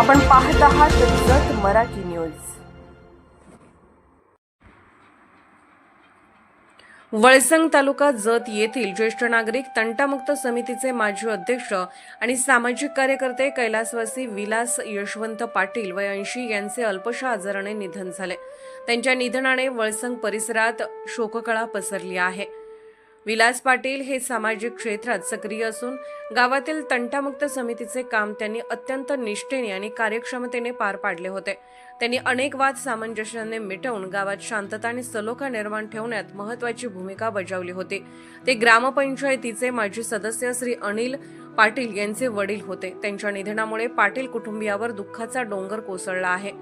आपण पाहत आहात जत मराठी न्यूज. वळसंग तालुका जत येथील ज्येष्ठ नागरिक तंटामुक्त समितीचे माजी अध्यक्ष आणि सामाजिक कार्यकर्ते कैलासवासी विलास यशवंत पाटील व ऐंशी यांचे अल्पशा आजाराने निधन झाले. त्यांच्या निधनाने वळसंग परिसरात शोककळा पसरली आहे. विलास पाटील हे सामाजिक क्षेत्रात सक्रिय असून गावातील तंटामुक्त समितीचे काम त्यांनी अत्यंत निष्ठेने आणि कार्यक्षमतेने पार पाडले होते. त्यांनी अनेक वाद सामंजस्याने मिटवून गावात शांतता आणि सलोखा निर्माण ठेवण्यात महत्वाची भूमिका बजावली होती. ते ग्रामपंचायतीचे माजी सदस्य श्री अनिल पाटील यांचे वडील होते. त्यांच्या निधनामुळे पाटील कुटुंबियावर दुःखाचा डोंगर कोसळला आहे.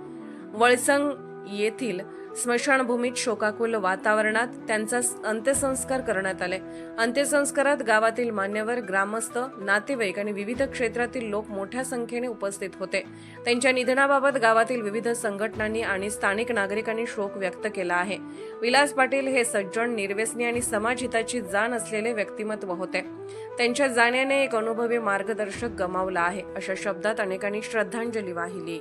वळसंग येथील स्मशानभूमीत शोकाकुल वातावरणात त्यांचा अंत्यसंस्कार करण्यात आले. अंत्यसंस्कारात गावातील मान्यवर ग्रामस्थ नातेवाईक आणि विविध क्षेत्रातील लोक मोठ्या संख्येने उपस्थित होते. त्यांच्या निधनाबाबत गावातील विविध संघटनांनी आणि स्थानिक नागरिकांनी शोक व्यक्त केला आहे. विलास पाटील हे सज्जन निर्व्यसनी आणि समाजहिताची जाण असलेले व्यक्तिमत्व होते. त्यांच्या जाण्याने एक अनुभवी मार्गदर्शक गमावला आहे. अशा शब्दात अनेकांनी श्रद्धांजली वाहिली.